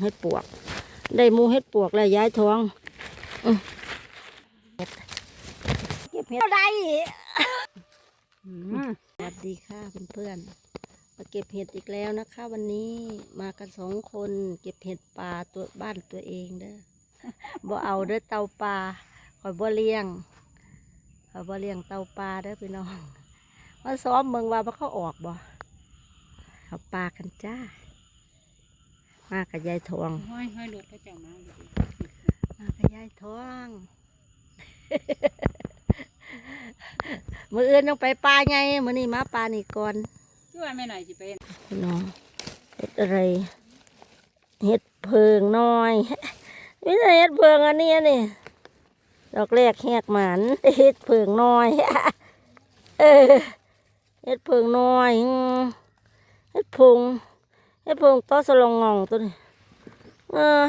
เฮ็ดปวก ได้หมูเฮ็ดปวกแล้วย้ายท้องอื้อเฮ็ดเก็บเฮ็ดได้สวัสดีค่ะเพื่อนๆมาเก็บเห็ดอีกแล้วนะคะ วันนี้มากันสองคนเก็บเห็ดป่าตัวบ้านตัวเองเด้อบ่เอาเด้อเตาปลาคอยบ่เลี้ยงคอยบ่เลี้ยงเตาปลาเด้อพี่น้องมาซ้อมเมืองว่ามันเขาออกบ่เอาปลากันจ้า มากับยายทองห้อยห้อยรถเขาเจ้ามาอยู่ดิมากับยายทองมืออื่นต้องไปปลาไงมือนี้มาปลานี่ก่อนช่วยแม่หน่อยสิเป็นพี่น้องเห็ดอะไรเห็ดเพิงน้อยไม่ใช่เห็ดเพิงอันนี้นี่ดอกแรกแหกหมันเห็ดเพิงน้อยเออเห็ดเพิงน้อยอืมเห็ดพุง เห็ดพุงต้อสลองงองตัวนี้เออ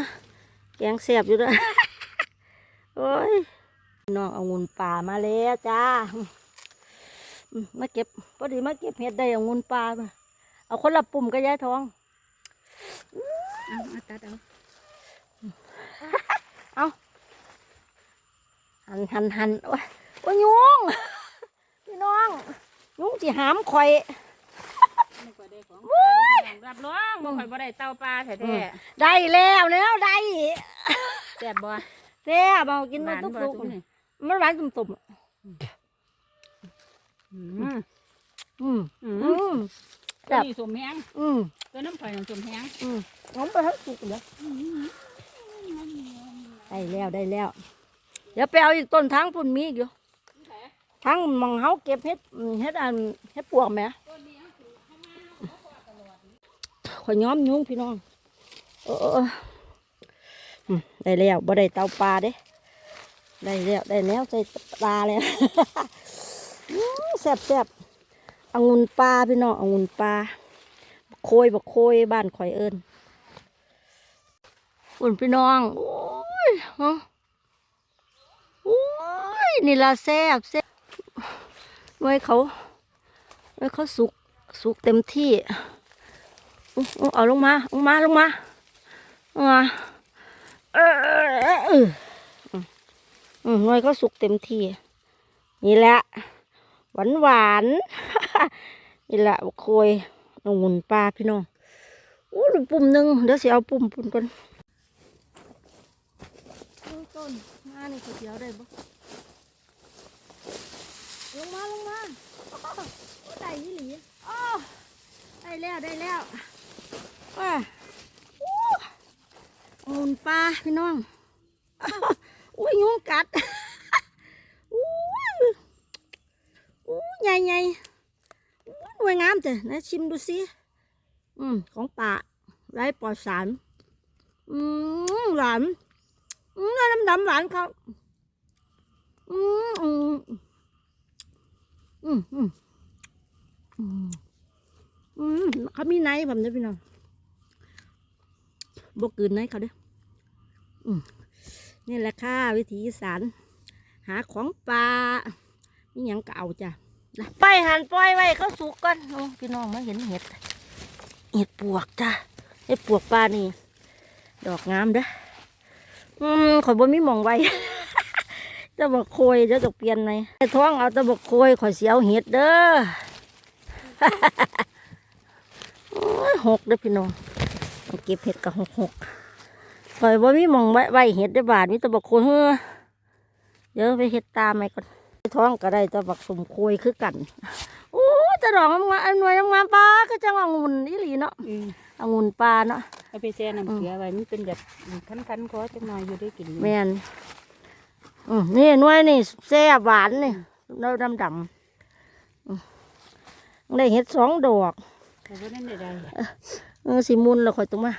แกงเสียบอยู่ด้วยโอ้ยน้องเอางุนป่ามาแล้วจ้าอืมมาเก็บพอดีมาเก็บเห็ดได้เอางุนป่ามาเอาคนละปุ่มก็ย้ายท้องเอาเอาตัดเอาหันหันหันโอ้ยโอ้ยยุงพี่น้องยุงจีหามข่อย รับรองบ่ค่อยบ่ได้เต้าปลาแท้ได้แล้วแล้วได้ๆแซ่บบ่แซ่บเอากินหมันวานตุกบ่ตุกซุนี่มันหวานตุ่มอืมๆอืมอือืมมตัวนี้สมแห้งอืมตัวน้ำข่อยน้ำสมแห้งอืมน้องไปทั้งสุกเลยได้แล้วได้แล้ว เดี๋ยวไปเอาอีกต้นทางปุ่นมีอีกอยู่ทางมองเฮาเก็บเฮ็ดอืมเฮ็ดอันเฮ็ดปวกไหม ขอย้อมยุงพี่น้องเออได้แล้วบ่ได้เตาปลาเด้ได้แล้วได้แล้วใส่ปลาแล้วแซ่บแซ่บองุ่นปลาพี่น้ององุ่นปลาโคยบักโคยบ้านข่อยเอิญอุ่นพี่น้องโอ้ยฮะโอ้ยนี่ละแซ่บแซ่บไว้เขาไว้เขาสุกสุกเต็มที่ เอาลงมาลงมาลงมาลงมาเออเออเออเออหน่วยก็สุกเต็มที่ นี่แหละ หวานหวานนี่แหละบกโคยองุ่นปลาพี่น้องอู้หปุ่มหนึ่งเดี๋ยวสิเอาปุ่มปุ่มก่อนต้นมาในก๋วยเตี๋ยวได้บ่ลงมาลงมาอ้าวได้ยี่หลีอ้ได้แล้วได้แล้ว ว่าอู้องุ่นปลาพี่น้องอุ้ยยุงกัดอุ้ยอุ้ยใหญ่ใหญ่อุ้ยสวยงามจ้ะนะชิมดูสิอืมของป่าไร้ปลอดสาร อืมหวานอืมน้ำดำหวานครับอืมอืมอืมอืมอืมอืมเขามีไนท์ผมนะพี่น้อง บกกืนไนท์เขาเด้ออืมนี่แหละค่ะวิถีอีสานหาของปลามีหยังเก็เอาจ้ะไปหันปล่อยไว้เขาสุกก่อนพี่น้องมาเห็นเห็ด เห็ดปวกจ้ะเห็ดปวกปลานี่ ดอกงามเด้ออืมข่อยบ่มีมองไว้จะบอกโคยเดี๋ยจะเปลี่ยนไหมไอ้ท้องเอาแตะบอกโคยข่อยเสียวเห็ดเด้อหกเด้อพี่น้อง เอาเก็บเห็ดกับหกหกข่อยบ่มีหมองไว้ไว้เห็ดได้บาทมีแตะบักโคยเฮ้อเดี๋ยวไปเห็ดตามไปก่อนท้องก็ได้แตะบักสมโคยคือกันโอ้จะดอกงามๆอันหน่วยงามๆปลาก็จังว่าองุ่นอีหลีเนาะอืมองุ่นปลาเนาะเอาไปแช่น้ำเกลือไว้มันเป็นแบบคันๆขอจักหน่อยอยู่ได้กินแม่นอืมนี่หน่วยนี่แซ่บหวานนี่เราดำดำๆอืมได้เห็ดสองดอกแต่ว่านั่นได้ เออสิมุนแล้วข่อยต้องมา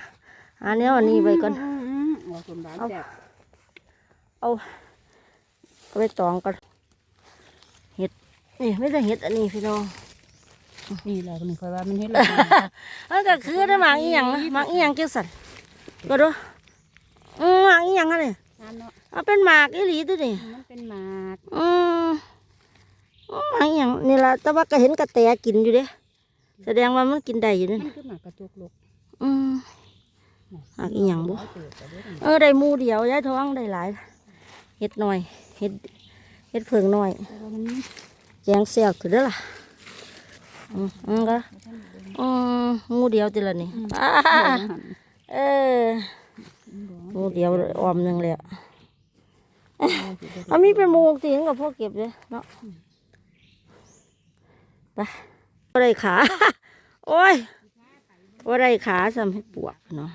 หาแนวอันนี้ไว้ก่อนมมอ๋อสมหวาเอาเอาไว้ตองก่อนเห็ดนี่ไม่ได้เห็ดอันนี้พี่น้องนี่แหละคนนี้คอยว่ามันเฮ็ดแล้วมันก็คือได้หมากอีหยังนะหมากอีหยังเกี่ยวสันก็ดูหมากอีหยังอะนี่นั่นเอาเป็นหมากอีหลีตัวนี่มันเป็นหมากอืมหมากอีหยังนี่แหละแต่ว่าก็เห็นกระแตกินอยู่เด้ แสดงว่ามันกินได้อยู่นี่มันคือหมากกระจกลูกอืมหักอีหยังบ่เออได้หมูเดียวยายท้องได้หลายเฮ็ดหน่อยเฮ็ดเฮ็ดเพิงหน่อยแจงเสียวถือเด้อล่ะอืมอืมก็อืมหมูเดียวติละนี่อ่าเออหมูเดียวออมหนึงแล้วเอามีเป็นหมูสิงกับพวกเก็บเลยเนาะไป บ่ได้ขาโอ้ยบ่ได้ขาสำให้ปวกเนาะ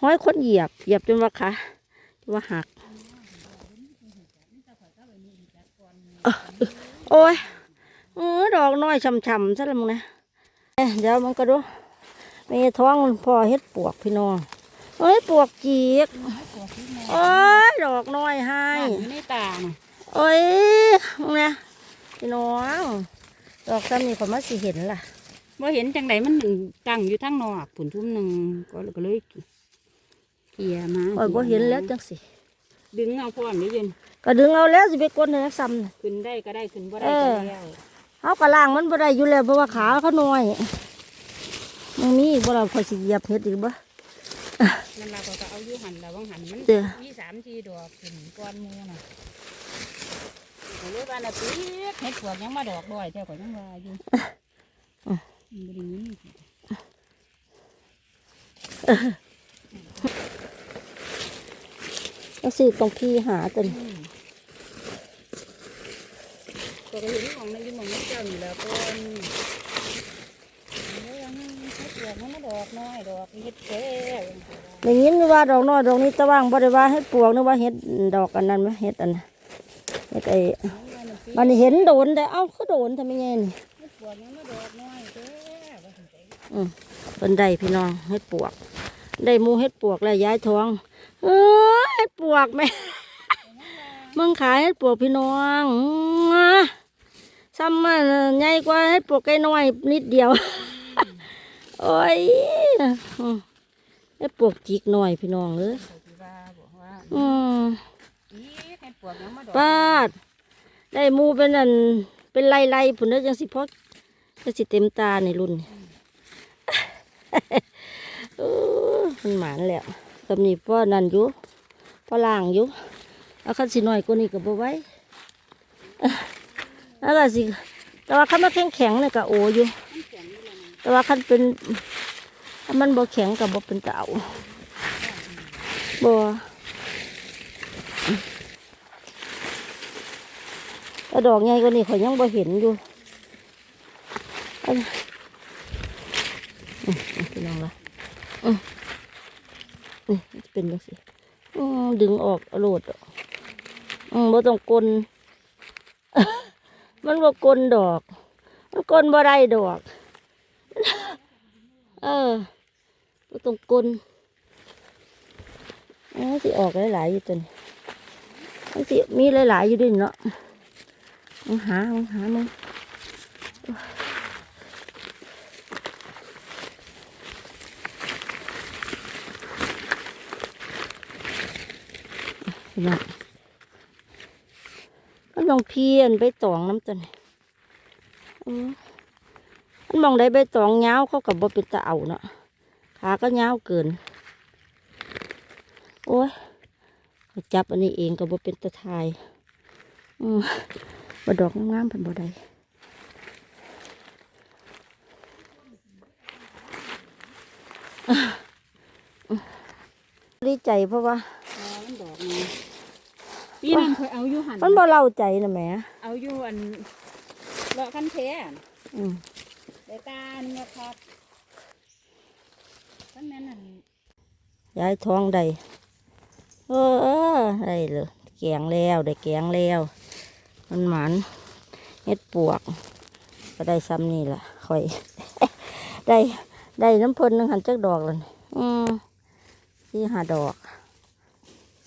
ห้อยคนเหยียบเหยียบจนว่าขาจนว่าหักเอ้อโอ้ยเออดอกน้อยช่ำๆซะแล้วมึงนะเอ้ยเดี๋ยวมันก็ดูมีท้องมันพอเฮ็ดปวกพี่น้องเอ้ยปวกจีกโอ้ยดอกน้อยให้อยู่ในตาน่ะโอ้ยมึงนะพี่น้อง ดอกซ้ำนี่ขอยมาสิเห็นล่ะบ่เห็นจังไดมันตั้งอยู่ทางนอกผุนทุ่มหนึงก็ก็เลยเกี่ยมาโอ้ยบ่เห็นแล้วจังสิดึงเอาพร้อมเด้เย็นก็ดึงเอาแล้วสิไปกดในนักซ้ำน่ะขึ้นได้ก็ได้ขึ้นบ่ได้เอก็อแล้วเขากระล่างมันบ่ได้อยู่แล้วเพราะว่าขาเขาน้อยมันมีบ่เราคอยสิเหยียบเฮ็ดอีกบ่นั่นล่ะก็ก็เอาอยู่หันแล้วว่างหันมันเด้อมีสามทีดอกขึ้นก้อนหมูน่ะ ก็เลยว่าน่ะปีเฮ็ดพวยังมาดอกด้วยแต่ก็ยังว่าอยู่มันบ่ได้ยินก็สิต้องพี่หาตัวนี้ก็เห็นของในยินของเจ้านี่แหละก่อนเรื่องเฮ็ดพวกมันมาดอกน้อยดอกเฮ็ดแก่ได้ยินว่าดอกน้อยดอกนี้ตะว่างบ่ได้ว่าเฮ็ดปวกนึกว่าเฮ็ดดอกอันนั้นมั้ยเฮ็ดอันน่ะ เฮ็ดไอ้มันเห็นโดนแต่เอ้าคือโดนทำไมไงนี่เฮ็ดพวกมันมาดอกน้อยแก่ว่าซั่นใจอืมเพิ่นได้พี่น้องเฮ็ดปวก ได้หมูเฮ็ดปวกแล้วย้ายท้องเออเฮ็ดปวกแม่มึงขายเฮ็ดปวกพี่น้องซ้ำมันใหญ่กว่าเฮ็ดปวกไก่น้อยนิดเดียวโอ้ยเฮ็ดปวกจิกหน่อยพี่น้องเอ้ยออืม อีเฮ็ดพวกยังมาดอกปาด ได้หมูเป็นอัน เป็นไล่ๆผุนเด้อจังสิพอจังสิเต็มตาในรุ่นนี่เออมันหมานแล้วตำนี้พ่อนั่นอยู่พ่อล่างอยู่เอาคันสิหน่อยกว่านี้ก็บ่ไหว้แล้วก็สิ แต่ว่าคันมาแข็งแข็งเนี่ยก็โออยู่ แต่ว่าคันเป็นถ้ามันบ่แข็งกับบ่เป็นเต่าบ่ แต่ดอกใหญ่กว่านี้ข่อยยังบ่เห็นอยู่อันอืมพี่น้องละอืมนี่เป็นจังซี่อืมดึงออกเอาโลดอะอืมบ่ต้องกลนมันบ่กลนดอก มันกลนบ่ได้ดอก เออบ่ต้องกลนอ๋อสิออกหลายๆอยู่ตัวนี้มันสิมีหลายๆอยู่ด้วยเนาะ มึงหามึงหามึงพี่น้องก็ลองเพียนไปตองน้ำตันี้อือมันมองได้ใบตองยาวเขากับบ่เป็นตาเอาเนาะขาก็ยาวเกิน โอ้ยจับอันนี้เองกับบ่เป็นตาทาย อืม บ่ดอกงามๆเพันบ่ได้ดีใจเพราะว่าอ๋อมันดอกนี่ปีนั้นเคยเอาอยู่หันมันบ่เล่าใจนะแหม่เอาอยู่อันเลาะคันแท้อืมได้ตาเนี่ยครับคันแม่นอั่นย้ายท้องได้เออเออได้เลยแกงแล้วได้แกงแล้ว มันหมันเฮ็ดปวก ก็ได้ซ้ำนี่แหละค่อย ได้ได้น้ำพลนหนึ่งหันจักดอกเลยอืมสี่หาดอก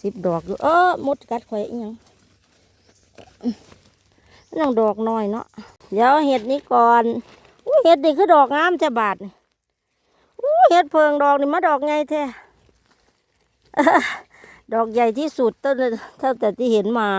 สิบดอกอยู่เออมดกัดข่อยอีหยังนั่งดอกน้อยเนาะเดี๋ยวเห็ดนี้ก่อนอู้เห็ดนี่คือดอกงามจะบาดอู้เห็ดเพิงดอกนี่มาดอกไงแท้ดอกใหญ่ที่สุดตั้งแต่เท่าแต่ที่เห็นมา